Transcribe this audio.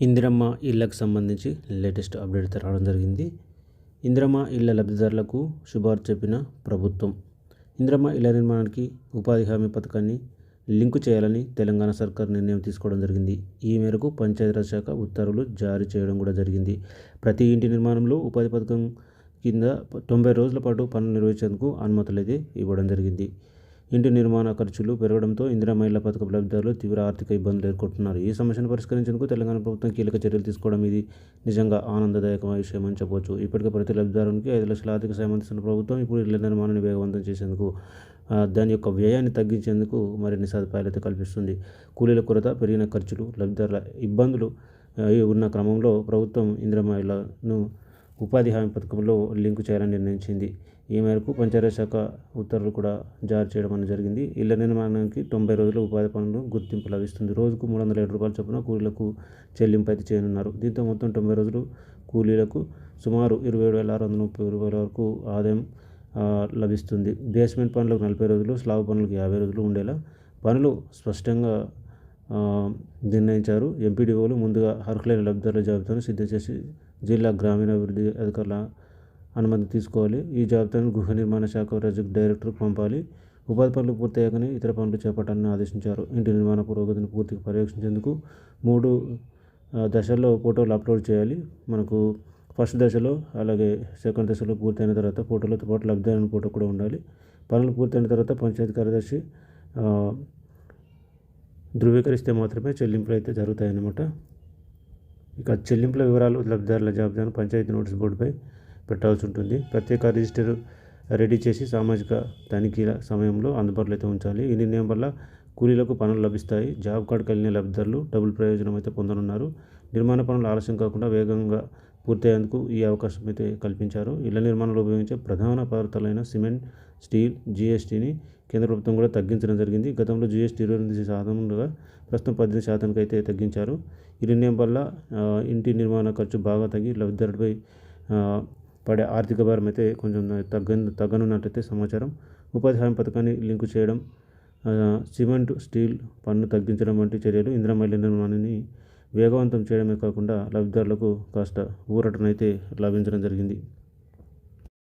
ఇందిరమ్మ ఇళ్ళకు సంబంధించి latest update రావడం జరిగింది. ఇందిరమ్మ ఇళ్ళ లబ్ధిదారులకు శుభార్త చెప్పిన ప్రభుత్వం. ఇందిరమ్మ ఇళ్ళ నిర్మాణానికి ఉపాధి హామీ పథకాన్ని లింకు చేయాలని తెలంగాణ సర్కార్ నిర్ణయం తీసుకోవడం జరిగింది. ఈ మేరకు పంచాయతీరాజ్ శాఖ ఉత్తర్వులు జారీ చేయడం కూడా జరిగింది. ప్రతి ఇంటి నిర్మాణంలో ఉపాధి పథకం కింద తొంభై రోజుల పాటు పనులు నిర్వహించేందుకు అనుమతులు అయితే ఇవ్వడం జరిగింది. ఇంటి నిర్మాణ ఖర్చులు పెరగడంతో ఇందిరా మహిళా పథకం లబ్ధిదారులు తీవ్ర ఆర్థిక ఇబ్బందులు ఎదుర్కొంటున్నారు. ఈ సమస్యను పరిష్కరించేందుకు తెలంగాణ ప్రభుత్వం కీలక చర్యలు తీసుకోవడం ఇది నిజంగా ఆనందదాయకమైన విషయం అని చెప్పవచ్చు. ఇప్పటికే ప్రతి లబ్ధిదారునికి ఐదు లక్షల ఆర్థిక సాయం అందిస్తున్న ప్రభుత్వం ఇప్పుడు ఇళ్ళ నిర్మాణాన్ని వేగవంతం చేసేందుకు దాని యొక్క వ్యయాన్ని తగ్గించేందుకు మరిన్ని సదుపాయాలు కల్పిస్తుంది. కూలీల కొరత పెరిగిన ఖర్చులు లబ్ధిదారుల ఇబ్బందులు ఉన్న క్రమంలో ప్రభుత్వం ఇందిరా మహిళను ఉపాధి హామీ పథకంలో లింకు చేయాలని నిర్ణయించింది. ఈ మేరకు పంచాయతీ శాఖ ఉత్తర్వులు కూడా జారీ చేయడం అనేది జరిగింది. ఇళ్ళ నిర్మాణానికి తొంభై రోజుల ఉపాధి పనులు గుర్తింపు లభిస్తుంది. రోజుకు మూడు వందల ఏడు రూపాయల చొప్పున కూలీలకు చెల్లింపు అయితే చేయనున్నారు. దీంతో మొత్తం తొంభై రోజులు కూలీలకు సుమారు ఇరవై ఏడు వేల ఆరు వందల ముప్పై రూపాయల వరకు ఆదాయం లభిస్తుంది. బేస్మెంట్ పనులకు నలభై రోజులు స్లాబ్ పనులకు యాభై రోజులు ఉండేలా పనులు స్పష్టంగా నిర్ణయించారు. ఎంపీడీఓలు ముందుగా అర్హులైన లబ్ధిదారుల జాబితాను సిద్ధం చేసి జిల్లా గ్రామీణాభివృద్ధి అధికారుల అనుమతి తీసుకోవాలి. ఈ జాబితాను గృహ నిర్మాణ శాఖ ప్రాజెక్ట్ డైరెక్టర్కు పంపాలి. ఉపాధి పనులు పూర్తయ్యాకనే ఇతర పనులు చేపట్టాలని ఆదేశించారు. ఇంటి నిర్మాణ పురోగతిని పూర్తిగా పర్యవేక్షించేందుకు మూడు దశల్లో ఫోటోలు అప్లోడ్ చేయాలి. మనకు ఫస్ట్ దశలో అలాగే సెకండ్ దశలో పూర్తయిన తర్వాత ఫోటోలతో పాటు లబ్ధిదారుని ఫోటో కూడా ఉండాలి. పనులు పూర్తయిన తర్వాత పంచాయతీ కార్యదర్శి ధృవీకరిస్తే మాత్రమే చెల్లింపులు అయితే జరుగుతాయన్నమాట. ఇక చెల్లింపుల వివరాలు లబ్ధిదారుల జాబితాను పంచాయతీ నోటీస్ బోర్డుపై పెట్టాల్సి ఉంటుంది. ప్రత్యేక రిజిస్టర్ రెడీ చేసి సామాజిక తనిఖీల సమయంలో అందుబాటులో అయితే ఉంచాలి. ఈ నిర్ణయం వల్ల కూలీలకు పనులు లభిస్తాయి. జాబ్ కార్డు కలిగిన లబ్ధిదారులు డబుల్ ప్రయోజనం అయితే పొందనున్నారు. నిర్మాణ పనులు ఆలస్యం కాకుండా వేగంగా పూర్తయ్యేందుకు ఈ అవకాశం అయితే కల్పించారు. ఇళ్ళ నిర్మాణంలో ఉపయోగించే ప్రధాన పదార్థాలైన సిమెంట్ స్టీల్ జీఎస్టీని కేంద్ర ప్రభుత్వం కూడా తగ్గించడం జరిగింది. గతంలో జీఎస్టీ ఇరవై ఎనిమిది శాతం ఉండగా ప్రస్తుతం పద్దెనిమిది శాతానికి అయితే తగ్గించారు. ఈ నిర్ణయం వల్ల ఇంటి నిర్మాణ ఖర్చు బాగా తగ్గి లబ్ధిదారుడిపై పడే ఆర్థిక భారం అయితే కొంచెం తగ్గ తగ్గనున్నట్టయితే సమాచారం. ఉపాధి హామీ పథకాన్ని లింకు చేయడం సిమెంట్ స్టీల్ పన్ను తగ్గించడం వంటి చర్యలు ఇందిరా మహిళ నిర్మాణాన్ని వేగవంతం చేయడమే కాకుండా లబ్ధిదారులకు కాస్త ఊరటనైతే లభించడం జరిగింది.